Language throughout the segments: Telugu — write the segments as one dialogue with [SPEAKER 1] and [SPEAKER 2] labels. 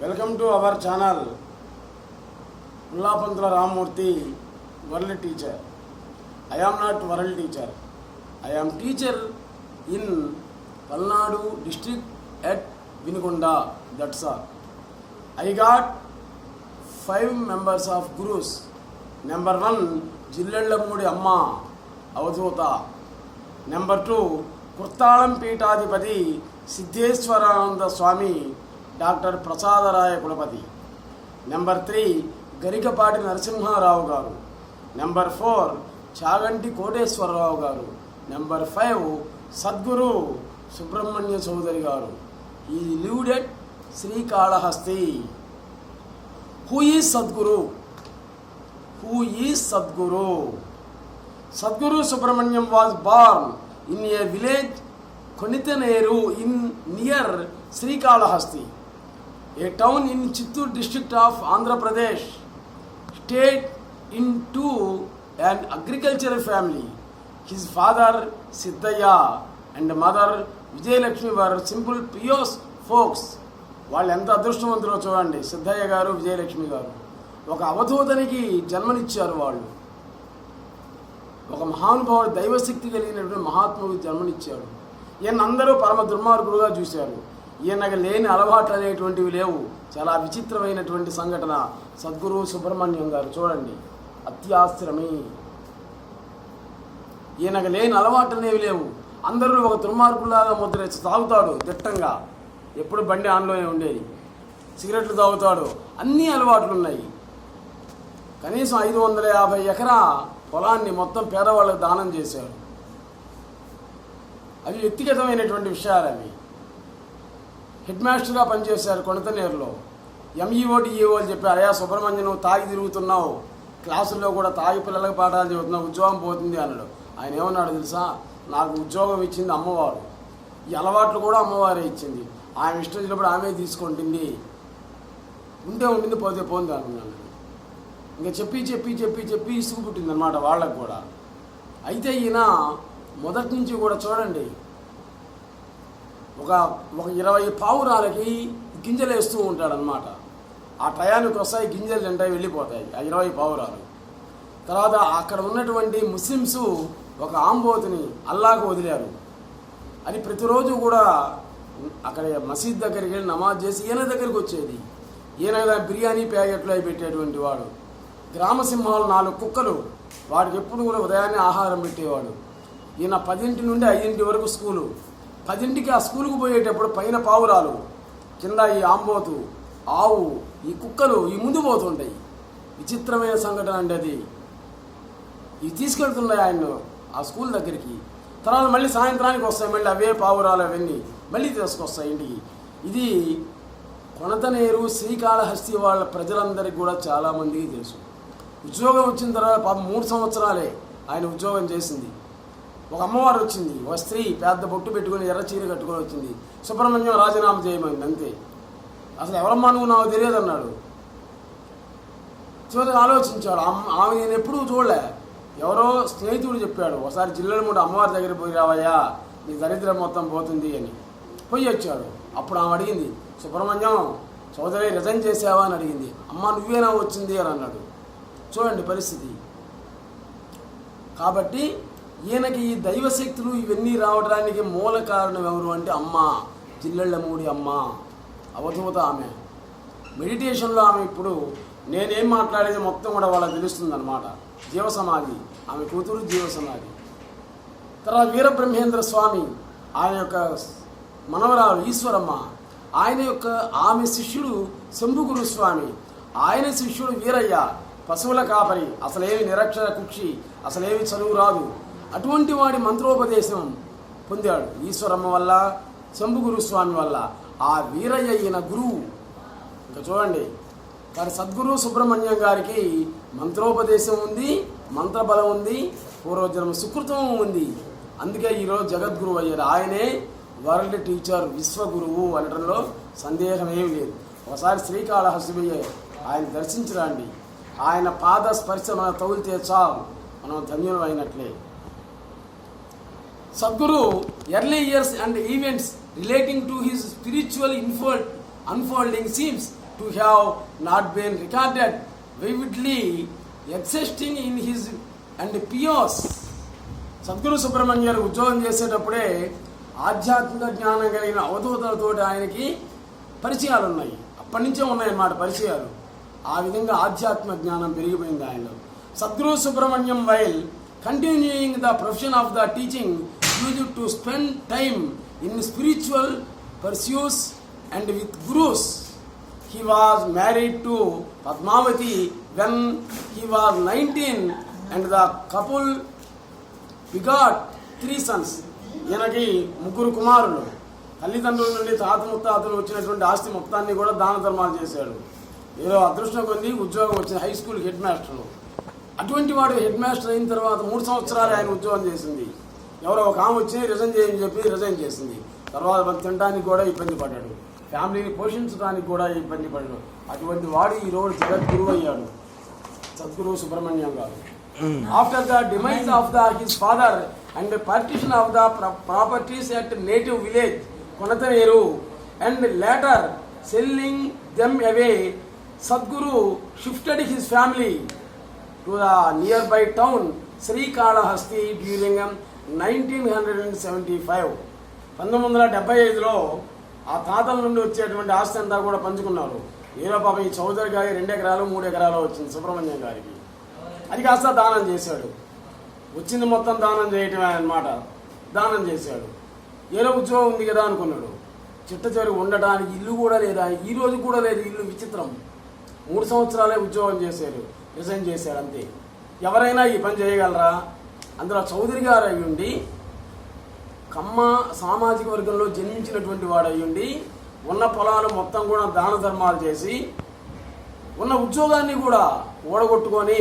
[SPEAKER 1] Welcome to our channel Mullapantula Rammurthy world teacher I am not world teacher I am teacher in Palnadu district at Vinukonda that's all I got five members of gurus number one Jillellamudi Amma Avadhoota number two Courtallam Peethadhipathi Siddheswarananda Swami doctor Prasadaraya Kulapati number three Garikapati Narasimharao garu number four Chaganti Koteswararao garu number five Sadguru Subrahmanya Chowdary garu he leaded Srikalahasti who he Sadguru who he Sadguru Sadguru Subrahmanyam was born in a village Konitaneru in near Srikalahasti a town in Chittoor district of Andhra Pradesh state in to and agriculture family his father Siddaiah and mother Vijayalakshmi వారు సింపుల్ పియోస్ ఫోక్స్ వాళ్ళు ఎంత అదృష్టవంతులో చూడండి సిద్ధయ్య గారు విజయలక్ష్మి గారు ఒక అవధూతనికి జన్మనిచ్చారు వాళ్ళు ఒక మహానుభావుడు దైవశక్తి కలిగినటువంటి మహాత్ముడికి జన్మనిచ్చాడు ఈయన అందరూ పరమ దుర్మార్గుడుగా చూశారు ఈయనకు లేని అలవాట్లు అనేటువంటివి లేవు చాలా విచిత్రమైనటువంటి సంఘటన సద్గురు సుబ్రహ్మణ్యం గారు చూడండి అత్యాశ్రమే ఈయనకు లేని అలవాట్లు అనేవి లేవు అందరూ ఒక దుర్మార్గులాగా ముద్రేసి తాగుతాడు దిట్టంగా ఎప్పుడు బండి ఆన్లోనే ఉండేది సిగరెట్లు తాగుతాడు అన్ని అలవాట్లు ఉన్నాయి కనీసం ఐదు వందల యాభై ఎకరా పొలాన్ని మొత్తం పేదవాళ్ళకు దానం చేశాడు అవి వ్యక్తిగతమైనటువంటి విషయాలు అవి హెడ్ మాస్టర్గా పనిచేశారు కొనతనేరులో డిఈఓ e e అని చెప్పి అయా సుబ్రహ్మణ్యం తాగి తిరుగుతున్నావు క్లాసుల్లో కూడా తాగి పిల్లలకు పాఠాలు చదువుతున్నావు ఉద్యోగం పోతుంది అన్నాడు ఆయన ఏమన్నాడు తెలుసా నాకు ఉద్యోగం ఇచ్చింది అమ్మవారు ఈ అలవాట్లు కూడా అమ్మవారే ఇచ్చింది ఆమె ఇష్టం వచ్చినప్పుడు ఆమె తీసుకుంటుంది ఉంటే ఉండింది పోతే పోంది అనుకున్నాను ఇంకా చెప్పి చెప్పి చెప్పి చెప్పి ఇసుకుపుట్టింది అనమాట వాళ్ళకు కూడా అయితే ఈయన మొదటి నుంచి కూడా చూడండి ఒక ఒక ఇరవై పావురాలకి గింజలు వేస్తూ ఉంటాడనమాట ఆ టయానికి వస్తాయి గింజలు తింటాయి వెళ్ళిపోతాయి ఆ ఇరవై పావురాలు తర్వాత అక్కడ ఉన్నటువంటి ముస్లిమ్స్ ఒక ఆంబోతిని అల్లాకు వదిలారు అది ప్రతిరోజు కూడా అక్కడ మసీద్ దగ్గరికి వెళ్ళి నమాజ్ చేసి ఈయన దగ్గరికి వచ్చేది ఈయన బిర్యానీ ప్యాకెట్లు అవి పెట్టేటువంటి వాడు గ్రామసింహాలు నాలుగు కుక్కలు వాడికి ఎప్పుడు కూడా ఉదయాన్నే ఆహారం పెట్టేవాడు ఈయన పదింటి నుండి ఐదింటి వరకు స్కూలు పదింటికి ఆ స్కూల్కు పోయేటప్పుడు పైన పావురాలు కింద ఈ ఆంబోతు ఆవు ఈ కుక్కలు ఈ ముందు పోతుంటాయి విచిత్రమైన సంఘటన అండి అది ఇవి తీసుకెళ్తున్నాయి ఆయన ఆ స్కూల్ దగ్గరికి తర్వాత మళ్ళీ సాయంత్రానికి వస్తాయి మళ్ళీ అవే పావురాలు అవన్నీ మళ్ళీ తీసుకొస్తాయి ఇంటికి ఇది కొనతనేరు శ్రీకాళహస్తి వాళ్ళ ప్రజలందరికీ కూడా చాలామందికి తెలుసు ఉద్యోగం వచ్చిన తర్వాత పాప మూడు సంవత్సరాలే ఆయన ఉద్యోగం చేసింది ఒక అమ్మవారు వచ్చింది ఒక స్త్రీ పెద్ద బొట్టు పెట్టుకుని ఎర్ర చీర కట్టుకొని వచ్చింది సుబ్రహ్మణ్యం రాజీనామా చేయమైంది అంతే అసలు ఎవరమ్మా నువ్వు నాకు తెలియదు అన్నాడు చివరి ఆలోచించాడు ఆమె నేను ఎప్పుడూ చూడలే ఎవరో స్నేహితుడు చెప్పాడు ఒకసారి జిల్లల మూడు అమ్మవారి దగ్గర పోయి రావయ్యా నీ దరిద్రం మొత్తం పోతుంది అని పోయి వచ్చాడు అప్పుడు ఆమె అడిగింది సుబ్రహ్మణ్యం సోదరి రిజైన్ చేసావా అని అడిగింది అమ్మ నువ్వేనా వచ్చింది అని అన్నాడు చూడండి పరిస్థితి కాబట్టి ఈయనకి ఈ దైవశక్తులు ఇవన్నీ రావడానికి మూల కారణం ఎవరు అంటే అమ్మ చిల్లెళ్ళమూడి అమ్మ అవధూత ఆమె మెడిటేషన్లో ఆమె ఇప్పుడు నేనేం మాట్లాడేది మొత్తం కూడా వాళ్ళకి తెలుస్తుందన్నమాట జీవసమాధి ఆమె కూతురు జీవసమాధి తర్వాత వీరబ్రహ్మేంద్ర స్వామి ఆయన యొక్క మనవరాలు ఈశ్వరమ్మ ఆయన యొక్క ఆమె శిష్యుడు శంభుగురు స్వామి ఆయన శిష్యుడు వీరయ్య పశువుల కాపరి అసలేమి నిరక్షర కుక్షి అసలేమి చదువు రాదు అటువంటి వాడి మంత్రోపదేశం పొందాడు ఈశ్వరమ్మ వల్ల శంభుగురు స్వామి వల్ల ఆ వీరయ్య అయిన గురువు ఇంకా చూడండి వారి సద్గురు సుబ్రహ్మణ్యం గారికి మంత్రోపదేశం ఉంది మంత్రబలం ఉంది పూర్వజన్మ సుకృతం ఉంది అందుకే ఈరోజు జగద్గురువు అయ్యారు ఆయనే వరల్డ్ టీచర్ విశ్వగురువు అనడంలో సందేహం ఏమి లేదు ఒకసారి శ్రీకాళహస్తియే ఆయన దర్శించరండి ఆయన పాద స్పర్శ మన తౌలితే చాలు మనం ధన్యులు అయినట్లే Sadguru early years and events relating to his spiritual infold unfolding seems to have not been recorded vividly existing in his and pious Sadguru సుబ్రహ్మణ్యర్ ఉద్యోగం చేసేటప్పుడే ఆధ్యాత్మిక జ్ఞానం కలిగిన అవధూతలతో ఆయనకి పరిచయాలు ఉన్నాయి అప్పటి నుంచే ఉన్నాయన్నమాట పరిచయాలు ఆ విధంగా ఆధ్యాత్మిక జ్ఞానం పెరిగిపోయింది ఆయనలో Sadguru Subrahmanyam while continuing the profession of the teaching use to spend time in spiritual pursues and with gurus he was married to Padmavati when he was nineteen and the couple begot three sons ఈయనకి ముగ్గురు కుమారులు తల్లిదండ్రుల నుండి తాత ముత్తాతలు వచ్చినటువంటి ఆస్తి మొత్తాన్ని కూడా దాన ధర్మాలు చేశాడు ఏదో అదృష్టం కొంది ఉద్యోగం వచ్చింది హై స్కూల్ హెడ్ మాస్టర్లు అటువంటి వాడు హెడ్ మాస్టర్ అయిన తర్వాత మూడు సంవత్సరాలు ఆయన ఉద్యోగం చేసింది ఎవరో ఒక ఆమె వచ్చి రిజైన్ చేయని చెప్పి రిజైన్ చేసింది తర్వాత మనం తినడానికి కూడా ఇబ్బంది పడ్డాడు ఫ్యామిలీని పోషించడానికి కూడా ఇబ్బంది పడ్డాడు అటువంటి వాడు రోజు జగద్గురువు అయ్యాడు Sadguru Subrahmanyam garu after the demise of the his father and partition of the properties at native village Konataneru and later selling them away Sadguru shifted his family to the nearby town Srikalahasti during nineteen hundred and seventy five పంతొమ్మిది వందల డెబ్బై ఐదులో ఆ తాతల నుండి వచ్చేటువంటి ఆస్తి అంతా కూడా పంచుకున్నారు ఏదో పాప ఈ చౌదరి గారి రెండు ఎకరాలు మూడు ఎకరాలు వచ్చింది సుబ్రహ్మణ్యం గారికి అది కాస్త దానం చేశాడు వచ్చింది మొత్తం దానం చేయటమే అనమాట దానం చేశాడు ఏదో ఉద్యోగం ఉంది కదా అనుకున్నాడు చిట్ట చివరి ఉండడానికి ఇల్లు కూడా లేదా ఈ రోజు కూడా లేదు ఇల్లు విచిత్రం మూడు సంవత్సరాలే ఉద్యోగం చేశారు రిజైన్ చేశారు అంతే ఎవరైనా ఈ పని చేయగలరా అందులో చౌదరి గారు అయ్యుండి కమ్మ సామాజిక వర్గంలో జన్మించినటువంటి వాడు అయ్యుండి ఉన్న పొలాలు మొత్తం కూడా దాన ధర్మాలు చేసి ఉన్న ఉద్యోగాన్ని కూడా ఓడగొట్టుకొని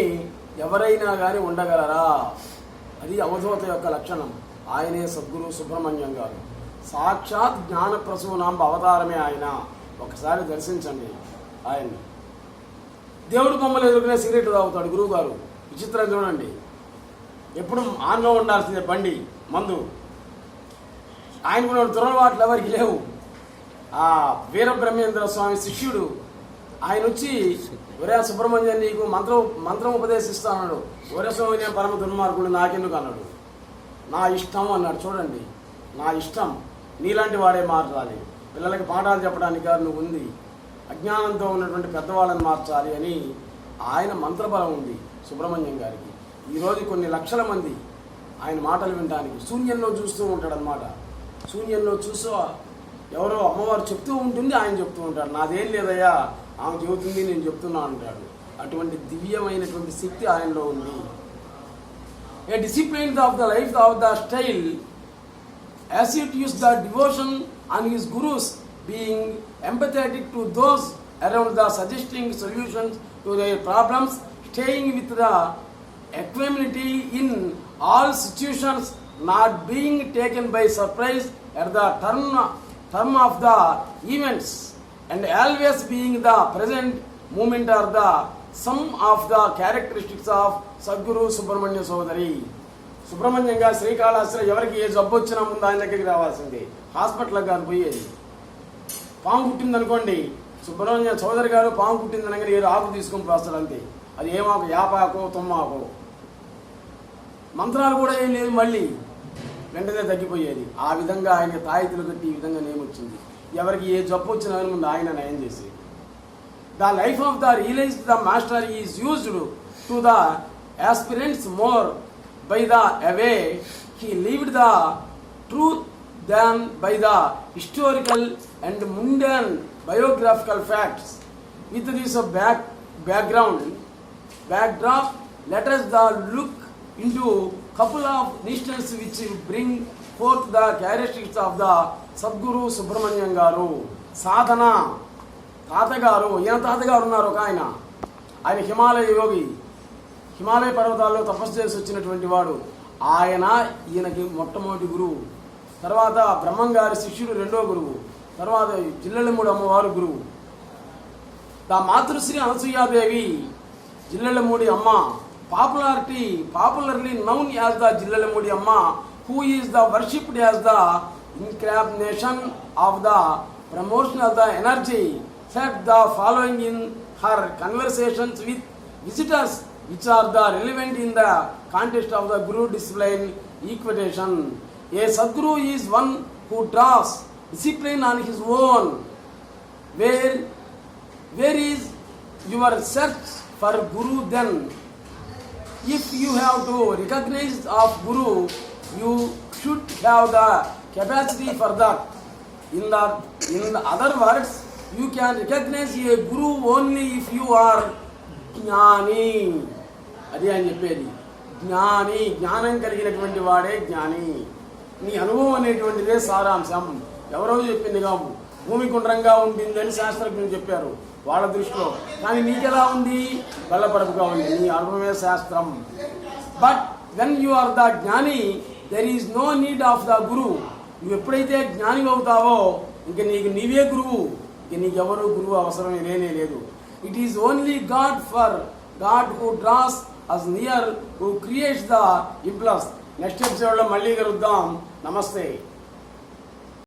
[SPEAKER 1] ఎవరైనా కానీ ఉండగలరా అది అవధూత యొక్క లక్షణం ఆయనే సద్గురు సుబ్రహ్మణ్యం గారు సాక్షాత్ జ్ఞానప్రసూనాంబ అవతారమే ఆయన ఒకసారి దర్శించండి ఆయన్ని దేవుడు బొమ్మలు ఎదుర్కొనే సిగరెట్ తాగుతాడు గారు విచిత్రం చూడండి ఎప్పుడు ఆన్లో ఉండాల్సిందే బండి మందు కూడా దురలవాట్లు ఎవరికి లేవు ఆ వీరబ్రహ్మేంద్ర స్వామి శిష్యుడు ఆయన వచ్చి ఒరే సుబ్రహ్మణ్యం నీకు మంత్రం మంత్రం ఉపదేశిస్తా అన్నాడు ఒరే స్వామి పరమ దుర్మార్గుడు నాకెందుకు అన్నాడు నా ఇష్టం అన్నాడు చూడండి నా ఇష్టం నీలాంటి వాడే మార్చాలి పిల్లలకి పాఠాలు చెప్పడానికి గారు నువ్వు ఉంది అజ్ఞానంతో ఉన్నటువంటి పెద్దవాళ్ళని మార్చాలి అని ఆయన మంత్రబలం ఉంది సుబ్రహ్మణ్యం గారికి ఈరోజు కొన్ని లక్షల మంది ఆయన మాటలు వినడానికి శూన్యంలో చూస్తూ ఉంటాడనమాట శూన్యంలో చూసో ఎవరో అమ్మవారు చెప్తూ ఉంటుంది ఆయన చెప్తూ ఉంటాడు నాదేం లేదయ్యా ఆమె చెబుతుంది నేను చెప్తున్నా అంటాడు అటువంటి దివ్యమైనటువంటి శక్తి ఆయనలో ఉంది a discipline of the life of the style as it use the devotion and his gurus being empathetic to those around the suggesting solutions to their problems staying with the equanimity in all situations not being taken by surprise at the turn, term of the events and always being the present moment are the sum of the characteristics of Sadguru Subrahmanya సోదరి సుబ్రహ్మణ్యంగా శ్రీకాళహస్తిలో ఎవరికి ఏ జబ్బు వచ్చినా ముందు ఆయన దగ్గరికి రావాల్సింది హాస్పిటల్కి కాదు పోయేది పాము కుట్టిందనుకోండి సుబ్రహ్మణ్య సోదరి గారు పాము కుట్టిందనగా ఏదో ఆకు తీసుకొని పోస్తారు అంతే అది ఏమాకు యాపాకో తుమ్మాకో మంత్రాలు కూడా ఏం లేదు మళ్ళీ వెంటనే తగ్గిపోయేది ఆ విధంగా ఆయన తాయితులు కట్టి ఈ విధంగా వచ్చింది ఎవరికి ఏ జబ్బు వచ్చినా ముందు ఆయన నయం చేసేది the life of the realize the master is used to the aspirants more by the away he lived the truth than by the historical and mundane biographical facts with this back background backdrop, let us the look into couple of nations which bring forth the characteristics of the Sadguru Subramanyam గారు సాధన తాతగారు ఈయన తాతగారు ఉన్నారు ఒక ఆయన ఆయన హిమాలయ యోగి హిమాలయ పర్వతాల్లో తపస్సు చేసి వచ్చినటువంటి వాడు ఆయన ఈయనకి మొట్టమొదటి గురువు తర్వాత బ్రహ్మం గారి శిష్యుడు రెండో గురువు తర్వాత జిల్లెలమ్మూడు అమ్మవారు గురువు దా మాతృశ్రీ Anasuya Devi Jillallamudi Amma, popularly known as the Jillallamudi Amma, who is the worshipped as the incarnation of the promotion of the energy, said the following in her conversations with visitors, which are the relevant in the context of the Guru discipline equitation. A Sadguru is one who draws discipline on his own. Where is your search for Guru then if you have to recognize of Guru you should have the capacity for that. In the, in the other words you can recognize a Guru only if you are Jnani. అది ఆయన చెప్పేది జ్ఞాని జ్ఞానం కలిగినటువంటి వాడే జ్ఞాని నీ అనుభవం అనేటువంటిదే సారాంశం ఎవరో చెప్పింది కావు భూమి గుండ్రంగా ఉంటుందని శాస్త్రజ్ఞులు చెప్పారు వాళ్ళ దృష్టిలో కానీ నీకెలా ఉంది బలపరపుగా ఉంది నీ అనుభవమే శాస్త్రం but when you are the జ్ఞాని there is no need of the guru నువ్వు ఎప్పుడైతే జ్ఞాని అవుతావో ఇంక నీకు నీవే గురువు ఇంక నీకెవరు గురువు అవసరం లేనే లేదు it is only god for god who draws us near who creates the impulse next ఎపిసోడ్లో మళ్ళీ కలుద్దాం నమస్తే